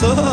começou.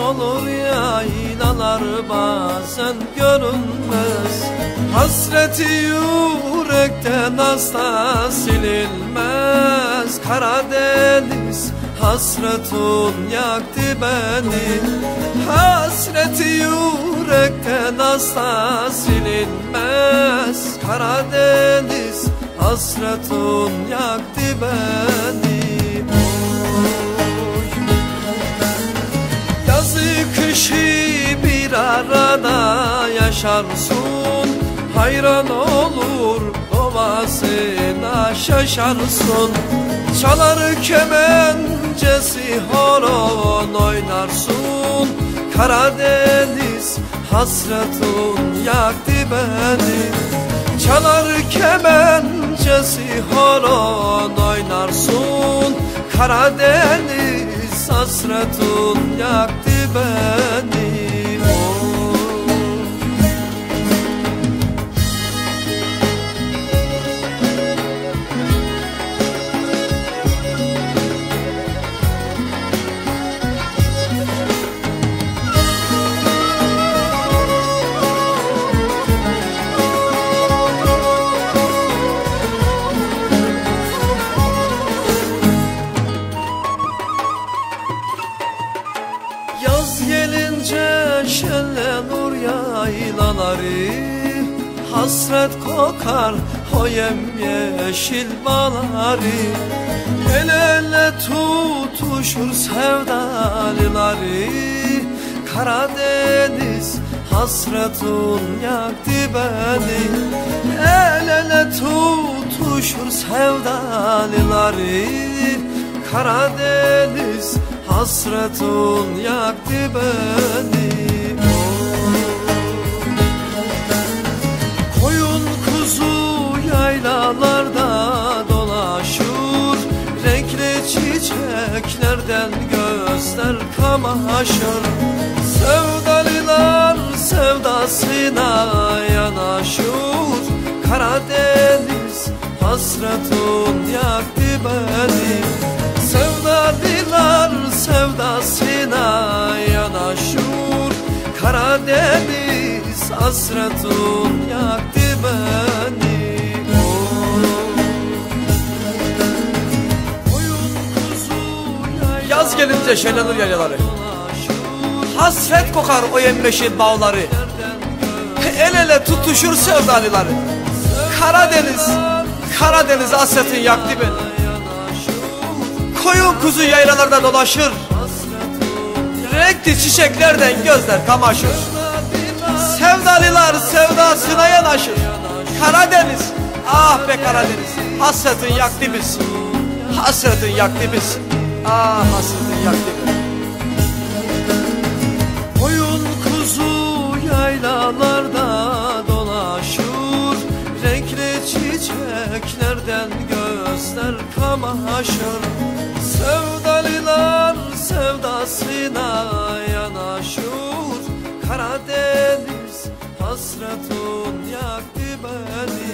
Olur yaylalar bazen görünmez. Hasreti yürekten asla silinmez. Karadeniz hasretun yaktı beni. Hasreti yürekten asla silinmez. Karadeniz hasretun yaktı beni kışı bir arada yaşarsın Hayran olur doğasına şaşarsın. Çalar kemencesi horon oynarsın Karadeniz hasretun yaktı beni. Çalar kemencesi horon oynarsın Karadeniz hasretun yaktı beni Hasret kokar o yeşil bağları. El ele tutuşur sevdalıları. Karadeniz hasretun yaktı beni El ele tutuşur sevdalıları. Karadeniz hasretun yaktı beni çiçeklerden gözler kamaşır Sevdalılar sevdasına yanaşır. Karadeniz hasretun yaktı beni. Sevdalılar sevdasına yanaşır. Karadeniz hasretun yaktı beni Gelince şenlenir yaylaları. Hasret kokar o yemyeşil bağları. El ele tutuşur sevdalıları Karadeniz Karadeniz hasretin yaktı beni Koyun kuzu yaylalarda dolaşır. Renkli çiçeklerden gözler kamaşır. Sevdalılar sevdasına yanaşır. Karadeniz Ah be Karadeniz Hasretin yaktı biz Hasretin yaktı biz Ah hasretin yaktı beni Koyun kuzu yaylalarda dolaşır. Renkli çiçeklerden gözler kamaşır. Sevdalılar sevdasına yanaşır. Karadeniz hasret Hasretin yaktı beni